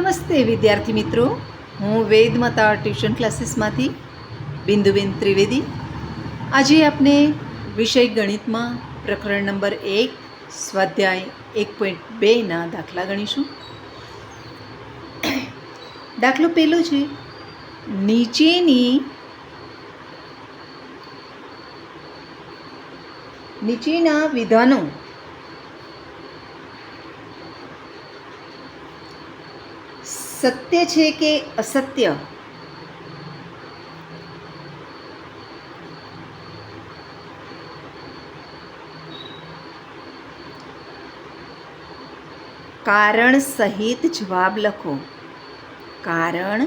નમસ્તે વિદ્યાર્થી મિત્રો. હું વેદમતા ટ્યુશન ક્લાસીસમાંથી બિંદુબેન ત્રિવેદી. આજે આપણે વિષય ગણિતમાં પ્રકરણ નંબર એક, સ્વાધ્યાય એક પોઈન્ટ બેના દાખલા ગણીશું. દાખલો પહેલો છે, નીચેની નીચેના વિધાનો સત્ય છે કે અસત્ય કારણ સહિત જવાબ લખો કારણ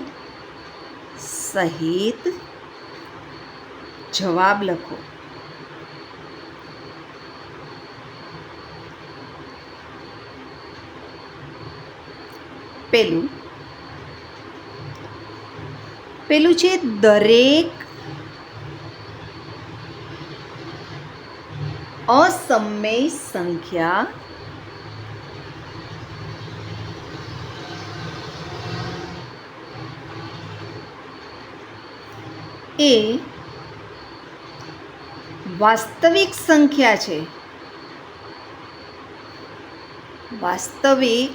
સહિત જવાબ લખો પેલું પેલું છે દરેક અસમય સંખ્યા એ વાસ્તવિક સંખ્યા છે. વાસ્તવિક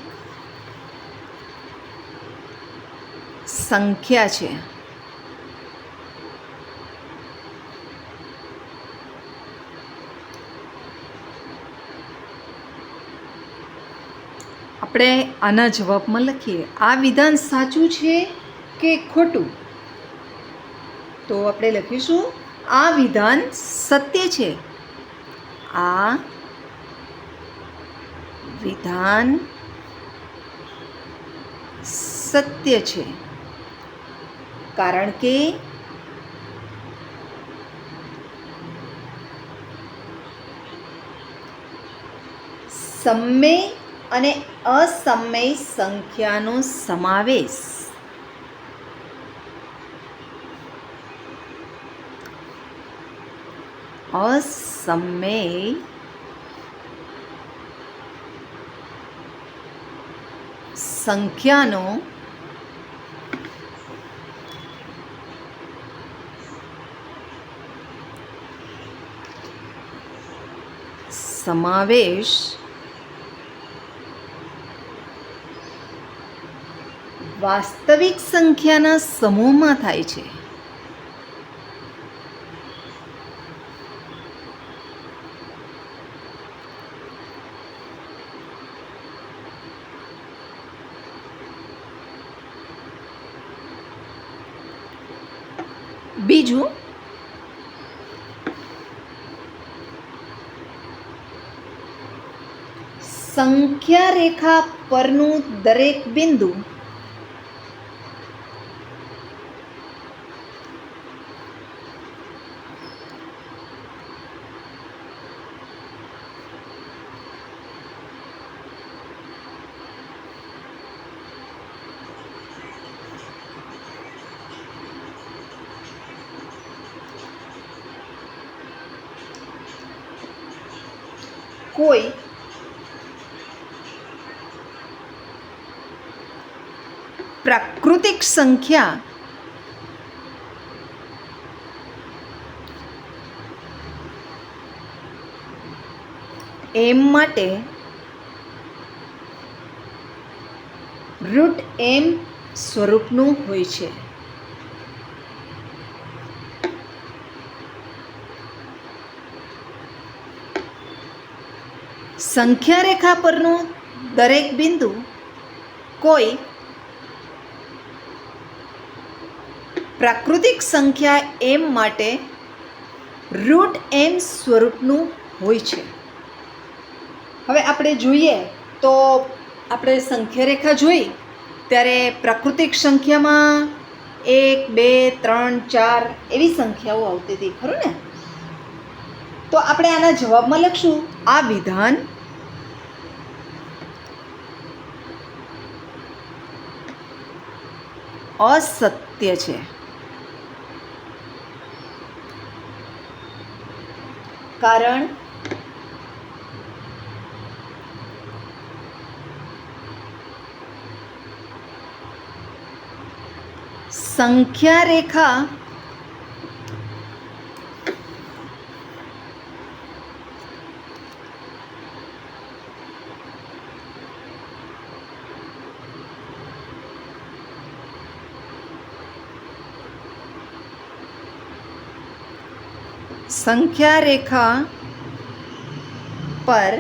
સંખ્યા છે. આપણે આના જવાબમાં લખીએ. આ વિધાન સાચું છે કે ખોટું? તો આપણે લખીશું, આ વિધાન સત્ય છે. આ વિધાન સત્ય છે. કારણ કે સમય અને અસમય સંખ્યાનો સમાવેશ. અસમય સંખ્યાનો સમાવેશ વાસ્તવિક સંખ્યાના સમૂહમાં થાય છે. બીજું? સંખ્યા રેખા પરનું દરેક બિંદુ કોઈ પ્રાકૃતિક સંખ્યા એમ માટે રૂટ એમ સ્વરૂપનું હોય છે. સંખ્યા રેખા પરનું દરેક બિંદુ કોઈ પ્રાકૃતિક સંખ્યા એમ માટે રૂટ એમ સ્વરૂપનું હોય છે. હવે આપણે જોઈએ તો આપણે સંખ્યા રેખા જોઈ, ત્યારે પ્રાકૃતિક સંખ્યામાં એક, બે, ત્રણ, ચાર એવી સંખ્યાઓ આવતી હતી, ખરું ને? તો આપણે આના જવાબમાં લખશું, આ વિધાન અસત્ય છે. કારણ? સંખ્યા રેખા સંખ્યા રેખા પર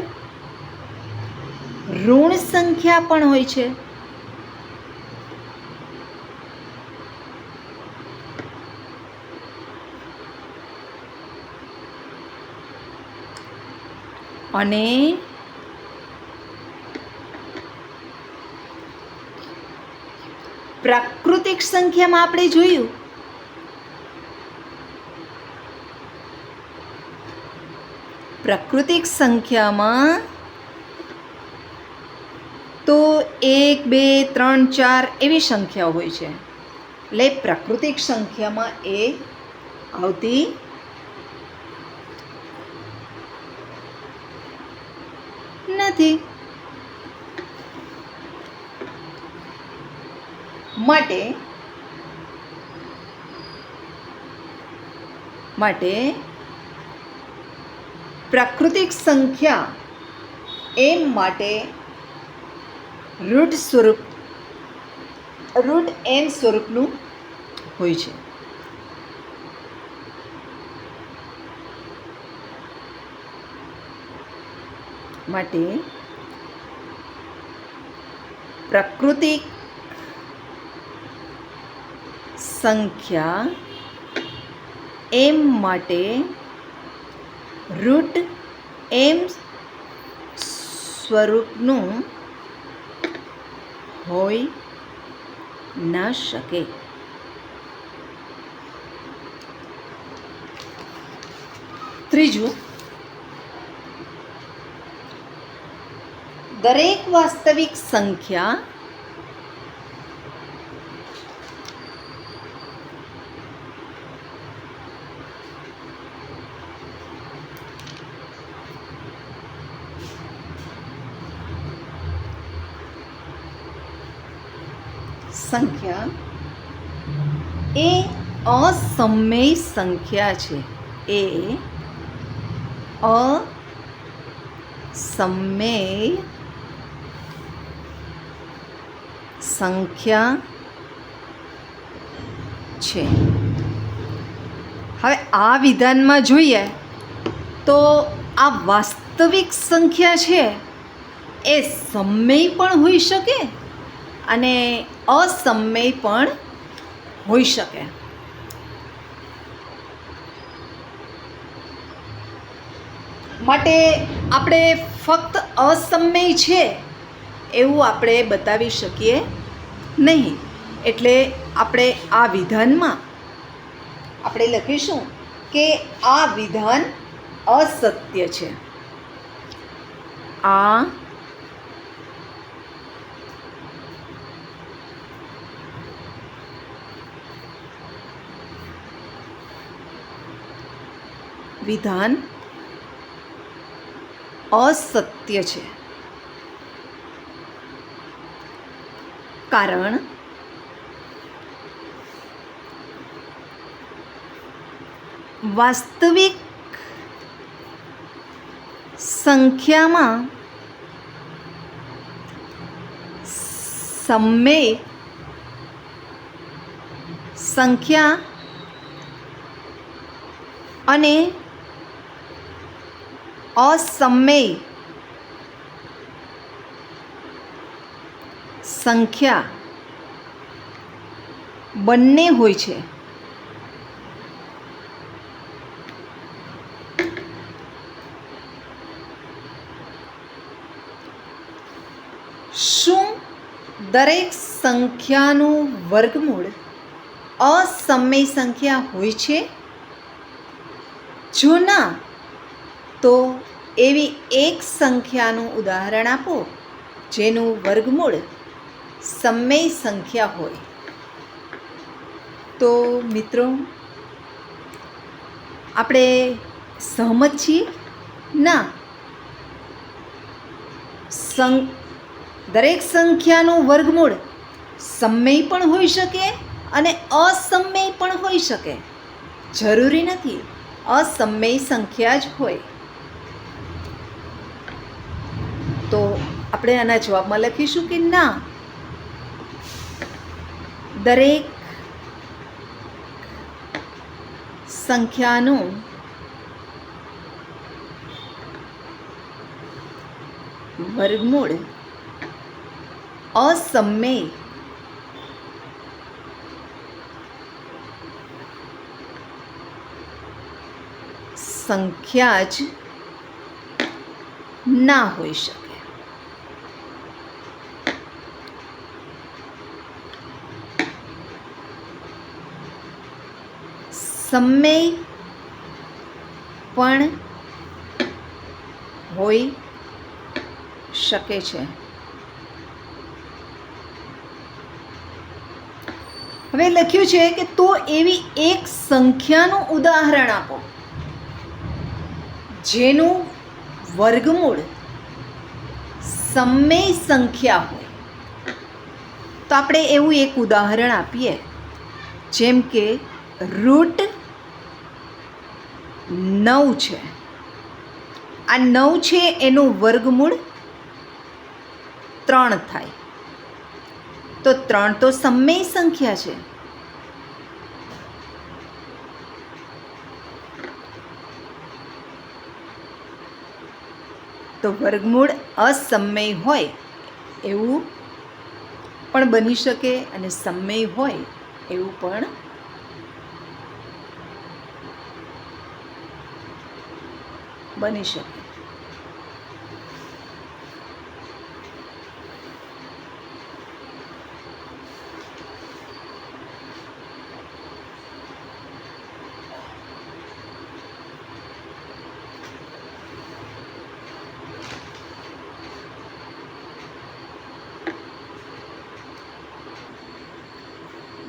ઋણ સંખ્યા પણ હોય છે. અને પ્રાકૃતિક સંખ્યામાં આપણે જોયું પ્રાકૃતિક સંખ્યામાં તો એક, બે, ત્રણ, ચાર એવી સંખ્યાઓ હોય છે. એટલે પ્રાકૃતિક સંખ્યામાં એ આવતી નથી. માટે માટે પ્રાકૃતિક સંખ્યા એમ માટે રૂટ સ્વરૂપ, રૂટ એમ સ્વરૂપનું હોય છે. માટે પ્રાકૃતિક સંખ્યા એમ માટે રૂટ એમ સ્વરૂપનું હોઈ ન શકે ત્રીજું દરેક વાસ્તવિક સંખ્યા સંખ્યા એ અસમય સંખ્યા છે. એ અસમય સંખ્યા છે. હવે આ વિધાનમાં જોઈએ તો આ વાસ્તવિક સંખ્યા છે એ સમય પણ હોઈ શકે અને અસમય પણ હોઈ શકે. માટે આપણે ફક્ત અસમય છે એવું આપણે બતાવી શકીએ નહીં. એટલે આપણે આ વિધાનમાં આપણે લખીશું કે આ વિધાન અસત્ય છે. આ વિધાન અસત્ય છે. કારણ વાસ્તવિક સંખ્યામાં સમય સંખ્યા અને અસમય સંખ્યા બંને હોય છે શું દરેક સંખ્યાનું વર્ગમૂળ અસમય સંખ્યા હોય છે જો ના તો એવી એક સંખ્યાનું ઉદાહરણ આપો, જેનું વર્ગમૂળ સમય સંખ્યા હોય. તો મિત્રો, આપણે સહમત છીએ? ના. સં, દરેક સંખ્યાનું વર્ગમૂળ સમય પણ હોઈ શકે અને અસમય પણ હોઈ શકે. જરૂરી નથી. અસમય સંખ્યા જ હોય તો આપણે આના જવાબમાં લખીશું કે ના. દરેક સંખ્યાનું વર્ગમૂળ અસમય સંખ્યા જ ના હોઈ શકે. સમય પણ હોઈ શકે છે. હવે લખ્યું છે કે તો એવી એક સંખ્યાનું ઉદાહરણ આપો. જેનું વર્ગમૂળ સમય સંખ્યા હોય. તો આપણે એવું એક ઉદાહરણ આપીએ. જેમ કે રૂટ નવ છે. આ નવ છે એનું વર્ગમૂળ ત્રણ થાય. તો ત્રણ તો સમય સંખ્યા છે. તો વર્ગમૂળ અસમય હોય એવું પણ બની શકે અને સમય હોય એવું પણ બની શકે.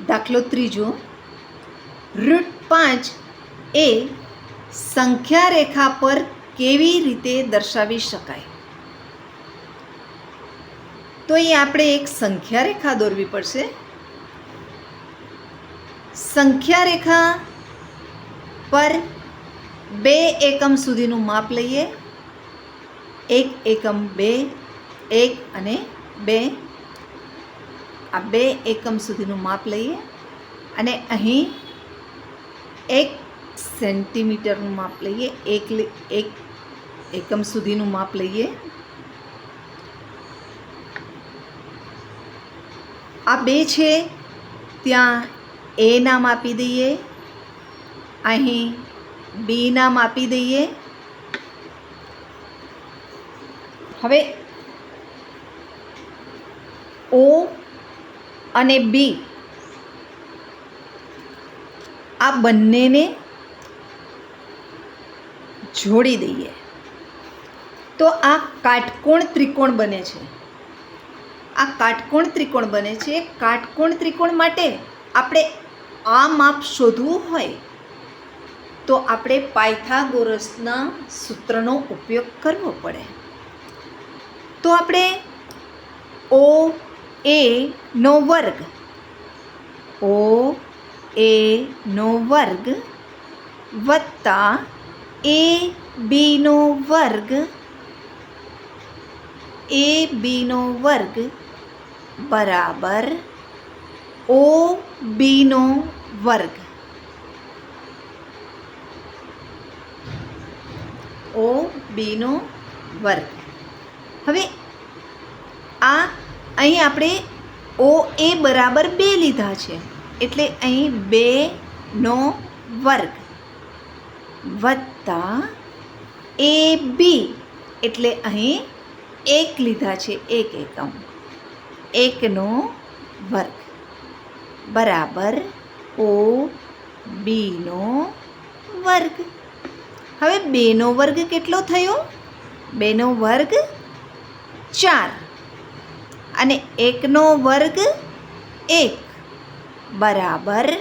દાખલો ત્રીજો. રૂટ પાંચ એ સંખ્યા રેખા પર કેવી રીતે દર્શાવી શકાય? તો એ આપણે એક સંખ્યા રેખા દોરવી પડશે. સંખ્યા રેખા પર બે એકમ સુધીનું માપ લઈએ. એક એકમ, બે, એક અને બે. આ બે એકમ સુધીનું માપ લઈએ અને અહીં એક સેન્ટીમીટરનું માપ લઈએ. એક એક એકમ સુધીનું માપ લઈએ. આ બે છે, ત્યાં એ નામ આપી દઈએ. અહીં બી નામ આપી દઈએ. હવે ઓ અને બી, આ બંનેને જોડી દઈએ. તો આ કાટકોણ ત્રિકોણ બને છે. આ કાટકોણ ત્રિકોણ બને છે. કાટકોણ ત્રિકોણ માટે આપણે આ માપ શોધવું હોય તો આપણે પાયથાગોરસના સૂત્રનો ઉપયોગ કરવો પડે. તો આપણે ઓ, એ, નો વર્ગ. ઓ, એ, નો વર્ગ વત્તા એ બીનો વર્ગ એ બીનો વર્ગ બરાબર ઓ બીનો વર્ગ. ઓ બીનો વર્ગ. હવે આ અહીં આપણે ઓ એ બરાબર બે લીધા છે, એટલે અહીં બે નો વર્ગ વત્તા એ બી, એટલે અહીં એક લીધા છે એક એકમ. એકનો વર્ગ. બરાબર ઓ બીનો વર્ગ. હવે બેનો વર્ગ કેટલો થયો? બેનો વર્ગ ચાર. અને એકનો વર્ગ એક. બરાબર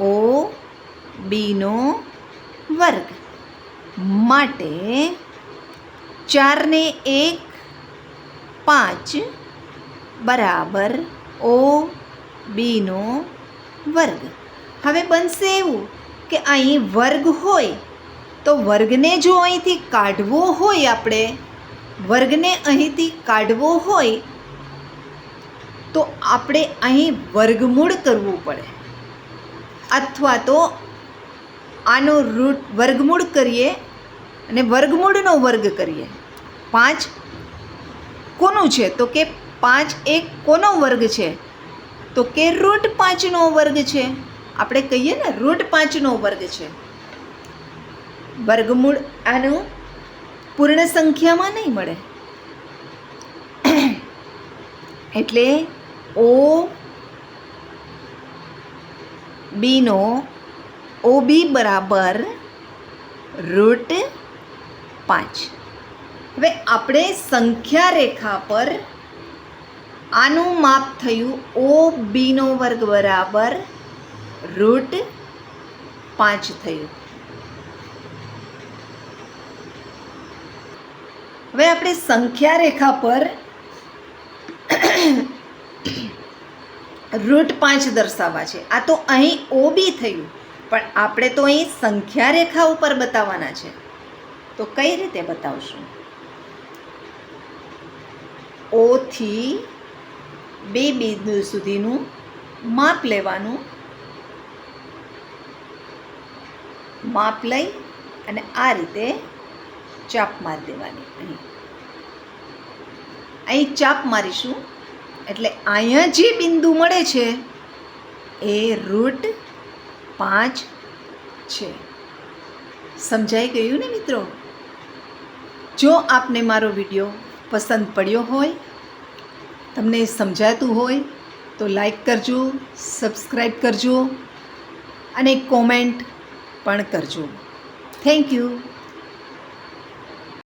ઓ બીનો વર્ગ. માટે ચારને એક પાંચ બરાબર ઓ બીનો વર્ગ. હવે બનશે એવું કે અહીં વર્ગ હોય તો વર્ગને જો અહીંથી કાઢવો હોય આપણે, વર્ગને અહીંથી કાઢવો હોય તો આપણે અહીં વર્ગમૂળ કરવું પડે. અથવા તો આનો રૂટ વર્ગમૂળ કરીએ અને વર્ગમૂળનો વર્ગ કરીએ. પાંચ કોનું છે? તો કે પાંચ એક કોનો વર્ગ છે? તો કે રૂટ પાંચનો વર્ગ છે? આપણે કહીએ ને, રૂટ પાંચનો વર્ગ છે. વર્ગમૂળ આનું પૂર્ણ સંખ્યામાં નહીં મળે. એટલે ઓ બીનો, ઓ બી બરાબર રૂટ પાંચ. હવે આપણે સંખ્યા રેખા પર આનું માપ થયું ઓ બીનો વર્ગ બરાબર રૂટ પાંચ થયું. હવે આપણે સંખ્યા રેખા પર રૂટ પાંચ દર્શાવવા છે. આ તો અહીં ઓ બી થયું, પણ આપણે તો અહીં સંખ્યા રેખા ઉપર બતાવવાના છે. તો કઈ રીતે બતાવશું? ઓથી બે બિંદુ સુધીનું માપ લેવાનું. માપ લઈ અને આ રીતે ચાપ મારી દેવાની. અહીં. અહીં ચાપ મારીશું. એટલે અહીંયા જે બિંદુ મળે છે, એ રૂટ પાંચ છે. સમજાઈ ગયું ને મિત્રો? જો આપને મારો વીડિયો પસંદ પડ્યો હોય, તમને સમજાતું હોય, તો લાઈક કરજો સબસ્ક્રાઈબ કરજો અને કોમેન્ટ પણ કરજો. Thank you